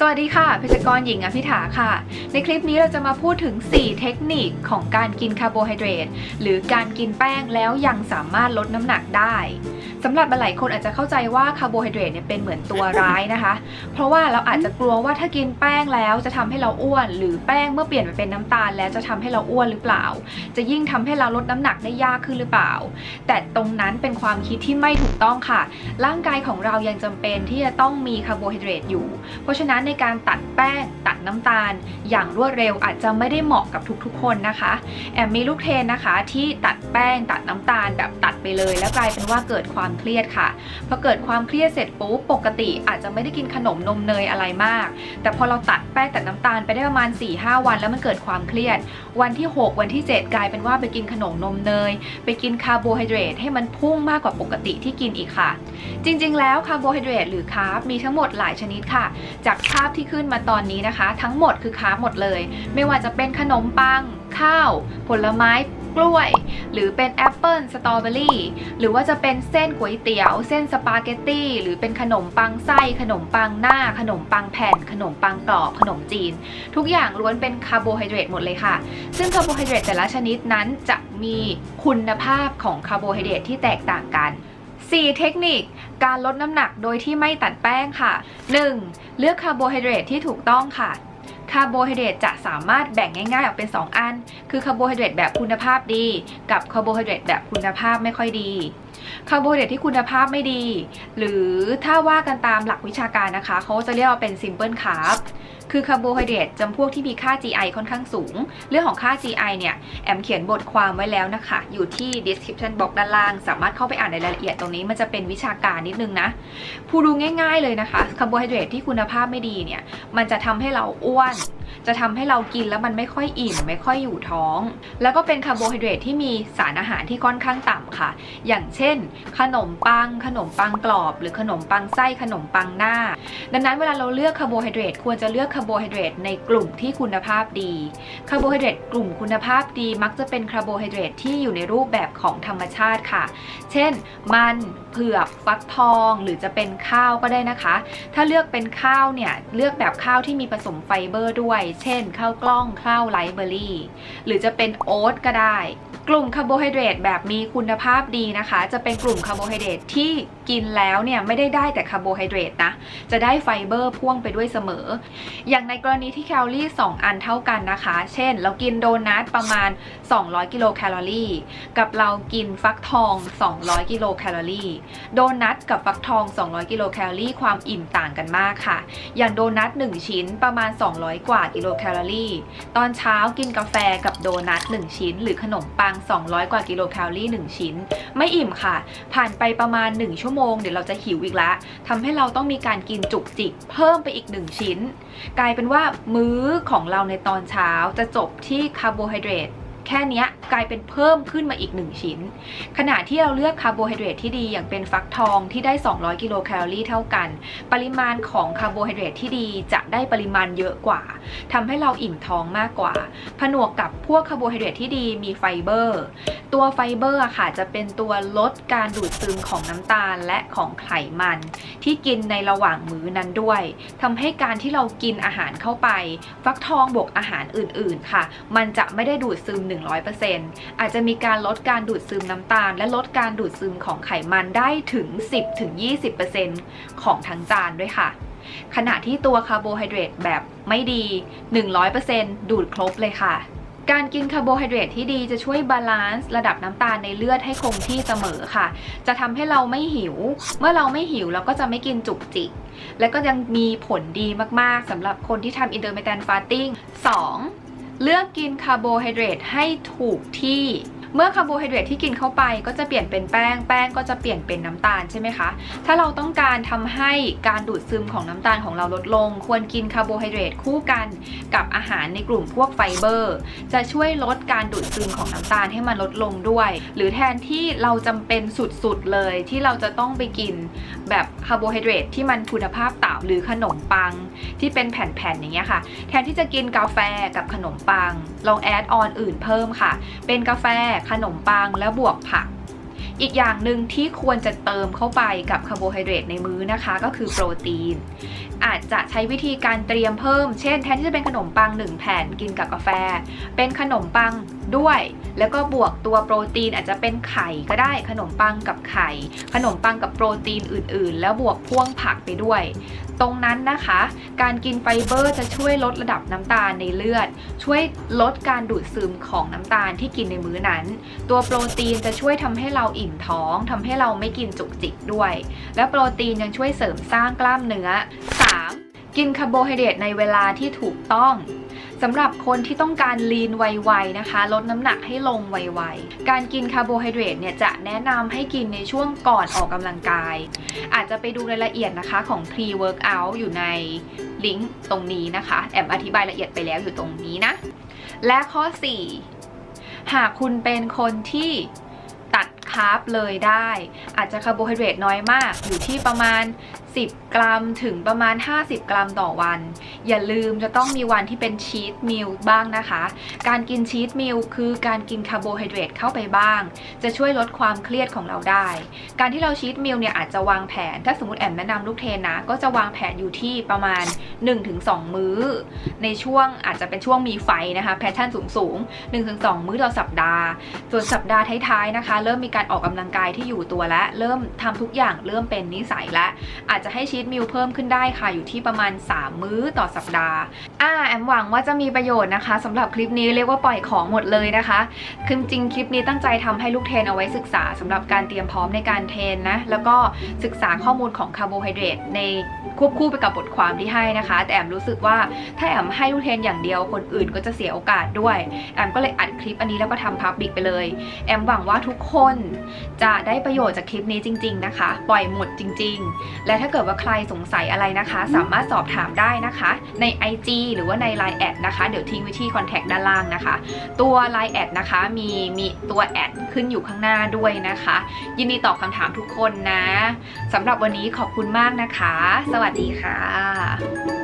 สวัสดีค่ะเภชกรหญิงอภิธาค่ะ ในคลิปนี้เราจะมาพูดถึง 4 เทคนิคของการกินคาร์โบไฮเดรตหรือการกินแป้งแล้วยังสามารถลดน้ำหนักได้สำหรับหลายคนอาจจะเข้าใจว่าคาร์โบไฮเดรตเนี่ยเป็นเหมือนตัวร้ายนะคะ เพราะว่าเราอาจจะกลัวว่าถ้ากินแป้งแล้วจะทำให้เราอ้วน หรือแป้งเมื่อเปลี่ยนไปเป็นน้ำตาล แล้วจะทำให้เราอ้วนหรือเปล่า จะยิ่งทำให้เราลดน้ำหนักได้ยากขึ้นหรือเปล่า แต่ตรงนั้นเป็นความคิดที่ไม่ถูกต้องค่ะ ร่างกายของเรายังจำเป็นที่จะต้องมีคาร์โบไฮเดรตอยู่ เพราะฉะนั้นในการตัดแป้ง ตัดน้ำตาล อย่างรวดเร็วอาจจะไม่ได้เหมาะกับทุกๆ คนนะคะ แอมมีลูกเทรนนะคะ ที่ตัดแป้งตัดน้ำตาลแบบตัดไปเลย แล้วกลายเป็นว่าเกิดความเครียดค่ะพอเกิดความเครียดเสร็จปุ๊บปกติอาจจะไม่ได้กินขนมนมเนยอะไรมาก แต่พอเราตัดแป้งตัดน้ำตาลไปได้ประมาณ 4-5 วัน แล้วมันเกิดความเครียด วันที่ 6 วันที่ 7 กลายเป็นว่าไปกินขนมนมเนย ไปกินคาร์โบไฮเดรตให้มันพุ่งมากกว่าปกติที่กินอีกค่ะ จริงๆ แล้วคาร์โบไฮเดรตหรือคาร์บมีทั้งหมดหลายชนิดค่ะ จากาพที่ขึ้นมาตอนนี้นะคะ ทั้งหมดคือคาหมดเลย ไม่ว่าจะเป็นขนมปัง ข้าว ผลไม้กล้วย หรือเป็นแอปเปิลสตรอเบอรี่หรือว่าจะเป็นเส้นก๋วยเตี๋ยว เส้นสปาเกตตี้หรือเป็นขนมปังไส้ ขนมปังหน้า ขนมปังแผ่น ขนมปังกรอบ ขนมจีน ทุกอย่างล้วนเป็นคาร์โบไฮเดรตหมดเลยค่ะ ซึ่งคาร์โบไฮเดรตแต่ละชนิดนั้นจะมีคุณภาพของคาร์โบไฮเดรตที่แตกต่างกัน 4 เทคนิคการลดน้ำหนักโดยที่ไม่ตัดแป้งค่ะ 1. เลือกคาร์โบไฮเดรตที่ถูกต้องค่ะคาร์โบไฮเดรตจะสามารถแบ่งง่ายๆออกเป็น 2 อัน คือคาร์โบไฮเดรตแบบคุณภาพดี กับคาร์โบไฮเดรตแบบคุณภาพไม่ค่อยดี คาร์โบไฮเดรตที่คุณภาพไม่ดี หรือถ้าว่ากันตามหลักวิชาการนะคะ เขาจะเรียกว่าเป็น simple carb คือคาร์โบไฮเดรตจำพวกที่มีค่า GI ค่อนข้างสูง เรื่องของค่า GI เนี่ย แอมเขียนบทความไว้แล้วนะคะ อยู่ที่ description box ด้านล่าง สามารถเข้าไปอ่านในรายละเอียดตรงนี้ มันจะเป็นวิชาการนิดนึงนะผู้ดูง่าย ๆเลยนะคะคาร์โบไฮเดรตที่คุณภาพไม่ดีเนี่ย มันจะทำให้เราอ้วน จะทำให้เรากินแล้วมันไม่ค่อยอิ่มไม่ค่อยอยู่ท้อง แล้วก็เป็นคาร์โบไฮเดรตที่มีสารอาหารที่ค่อนข้างต่ำค่ะ อย่างเช่น ขนมปัง ขนมปังกรอบ หรือขนมปังไส้ขนมปังหน้า ดังนั้นเวลาเราเลือกคาร์โบไฮเดรตควรจะเลือกคาร์โบไฮเดรตในกลุ่มที่คุณภาพดีคาร์โบไฮเดรตกลุ่มคุณภาพดีมักจะเป็นคาร์โบไฮเดรตที่อยู่ในรูปแบบของธรรมชาติค่ะ เช่น มันเผือกฟักทองหรือจะเป็นข้าวก็ได้นะคะ ถ้าเลือกเป็นข้าวเนี่ยเลือกแบบข้าวที่มีผสมไฟเบอร์ด้วยเช่นข้าวกล้องข้าวไรซ์เบอร์รี่ หรือจะเป็นโอ๊ตก็ได้ กลุ่มคาร์โบไฮเดรตแบบมีคุณภาพดีนะคะ จะเป็นกลุ่มคาร์โบไฮเดรตที่กินแล้วเนี่ยไม่ได้ได้แต่คาร์โบไฮเดรตนะ จะได้ไฟเบอร์พ่วงไปด้วยเสมอ อย่างในกรณีที่แคลอรี่ 2 อันเท่ากันนะคะ เช่น เรากินโดนัทประมาณ 200 กิโลแคลอรี่ กับเรากินฟักทอง 200 กิโลแคลอรี่ โดนัทกับฟักทอง 200 กิโลแคลอรี่ความอิ่มต่างกันมากค่ะ อย่างโดนัท 1 ชิ้นประมาณ 200 กว่ากิโลแคลอรี่ ตอนเช้ากินกาแฟกับโดนัท 1 ชิ้น หรือขนมปัง200 กว่ากิโลแคลอรี่ 1 ชิ้น ไม่อิ่มค่ะ ผ่านไปประมาณ 1 ชั่วโมง เดี๋ยวเราจะหิวอีกแล้วทำให้เราต้องมีการกินจุกจิก เพิ่มไปอีก 1 ชิ้น กลายเป็นว่ามื้อของเราในตอนเช้าจะจบที่คาร์โบไฮเดรต แค่เนี้ยกลายเป็นเพิ่มขึ้นมาอีก 1 ชิ้น ขณะที่เราเลือกคาร์โบไฮเดรตที่ดีอย่างเป็นฟักทองที่ได้ 200 กิโลแคลอรี่เท่ากัน ปริมาณของคาร์โบไฮเดรตที่ดีจะได้ปริมาณเยอะกว่าทำให้เราอิ่มท้องมากกว่า ผนวกกับพวกคาร์โบไฮเดรตที่ดีมีไฟเบอร์ ตัวไฟเบอร์ค่ะจะเป็นตัวลดการดูดซึมของน้ำตาลและของไขมัน ที่กินในระหว่างมื้อนั้นด้วยทำให้การที่เรากินอาหารเข้าไป ฟักทองบวกอาหารอื่น ๆ ค่ะ มันจะไม่ได้ดูดซึมหนึ่ง100%อาจจะมีการลดการดูดซึมน้ำตาล และลดการดูดซึมของไขมันได้ถึง 10-20%ของทั้งจานด้วยค่ะขณะที่ตัวคาร์โบไฮเดรตแบบไม่ดี 100%ดูดครบเลยค่ะ การกินคาร์โบไฮเดรตที่ดีจะช่วยบาลานซ์ระดับน้ำตาลในเลือดให้คงที่เสมอค่ะ จะทำให้เราไม่หิว เมื่อเราไม่หิวเราก็จะไม่กินจุกจิก และก็ยังมีผลดีมากๆสำหรับคนที่ทำ intermittent fasting 2. เลือกกินคาร์โบไฮเดรตให้ถูกที่ เมื่อคาร์โบไฮเดรตที่กินเข้าไปก็จะเปลี่ยนเป็นแป้ง แป้งก็จะเปลี่ยนเป็นน้ำตาลใช่ไหมคะ ถ้าเราต้องการทำให้การดูดซึมของน้ำตาลของเราลดลง ควรกินคาร์โบไฮเดรตคู่กันกับอาหารในกลุ่มพวกไฟเบอร์ จะช่วยลดการดูดซึมของน้ำตาลให้มันลดลงด้วย หรือแทนที่เราจำเป็นสุดๆเลยที่เราจะต้องไปกินแบบคาร์โบไฮเดรตที่มันคุณภาพต่ำหรือขนมปังที่เป็นแผ่นๆอย่างเงี้ยค่ะ แทนที่จะกินกาแฟกับขนมปัง ลองแอดออนอื่นเพิ่มค่ะ เป็นกาแฟขนมปังแล้วบวกผัก อีกอย่างหนึ่งที่ควรจะเติมเข้าไปกับคาร์โบไฮเดรตในมื้อนะคะ ก็คือโปรตีน อาจจะใช้วิธีการเตรียมเพิ่ม เช่นแทนที่จะเป็นขนมปัง 1 แผ่นกินกับกาแฟ เป็นขนมปังด้วย แล้วก็บวกตัวโปรตีนอาจจะเป็นไข่ก็ได้ขนมปังกับไข่ ขนมปังกับโปรตีนอื่นๆ แล้วบวกพ่วงผักไปด้วย ตรงนั้นนะคะ การกินไฟเบอร์จะช่วยลดระดับน้ำตาลในเลือด ช่วยลดการดูดซึมของน้ำตาลที่กินในมื้อนั้น ตัวโปรตีนจะช่วยทำให้เราอิ่มท้องทำให้เราไม่กินจุกจิกด้วย และโปรตีนยังช่วยเสริมสร้างกล้ามเนื้อ 3. กินคาร์โบไฮเดรตในเวลาที่ถูกต้องสำหรับคนที่ต้องการลีนไวๆนะคะ ลดน้ำหนักให้ลงไวๆ การกินคาร์โบไฮเดรตเนี่ยจะแนะนำให้กินในช่วงก่อนออกกำลังกาย อาจจะไปดูรายละเอียดนะคะของ pre workout อยู่ในลิงก์ตรงนี้นะคะ แอมอธิบายละเอียดไปแล้วอยู่ตรงนี้นะ และข้อ 4 หากคุณเป็นคนที่ คาร์บเลยได้ อาจจะคาร์โบไฮเดรตน้อยมากอยู่ที่ประมาณ 10 กรัมถึงประมาณ 50 กรัมต่อวัน อย่าลืมจะต้องมีวันที่เป็นชีตมิลบ้างนะคะ การกินชีตมิลคือการกินคาร์โบไฮเดรตเข้าไปบ้าง จะช่วยลดความเครียดของเราได้ การที่เราชีตมิลเนี่ยอาจจะวางแผน ถ้าสมมติแอมแนะนำลูกเทนนะ ก็จะวางแผนอยู่ที่ประมาณ 1-2 มื้อ ในช่วงอาจจะเป็นช่วงมีไฟนะคะแพทเทิร์นสูงๆ1-2 มื้อต่อสัปดาห์ ส่วนสัปดาห์ท้ายๆนะคะ เริ่มมีการออกกำลังกายที่อยู่ตัวและเริ่มทำทุกอย่างเริ่มเป็นนิสัยและอาจจะให้ชีตมิลเพิ่มขึ้นได้ค่ะ อยู่ที่ประมาณ 3 มื้อต่อสัปดาห์อ่าแอมหวังว่าจะมีประโยชน์นะคะสำหรับคลิปนี้เรียกว่าปล่อยของหมดเลยนะคะคือจริงคลิปนี้ตั้งใจทำให้ลูกเทนเอาไว้ศึกษาสำหรับการเตรียมพร้อมในการเทนนะแล้วก็ศึกษาข้อมูลของคาร์โบไฮเดรตในควบคู่ไปกับบทความที่ให้นะคะ แต่แอมรู้สึกว่าถ้าแอมให้ลูกเทนอย่างเดียวคนอื่นก็จะเสียโอกาสด้วย แอมก็เลยอัดคลิปอันนี้แล้วก็ทำพับบิกไปเลย แอมหวังว่าทุกคนจะได้ประโยชน์จากคลิปนี้จริง ๆ นะคะ ปล่อยหมดจริง ๆ และถ้าาเกิดว่าใครสงสัยอะไรนะคะ สามารถสอบถามได้นะคะ ใน IG หรือว่าใน Line แอดนะคะ เดี๋ยวทิ้งไว้ที่คอนแทคด้านล่างนะคะ ตัว Line แอดนะคะมีมีตัวแอดขึ้นอยู่ข้างหน้าด้วยนะคะ ยินดีตอบคำถามทุกคนนะสำหรับวันนี้ขอบคุณมากนะคะ สวัสดีค่ะ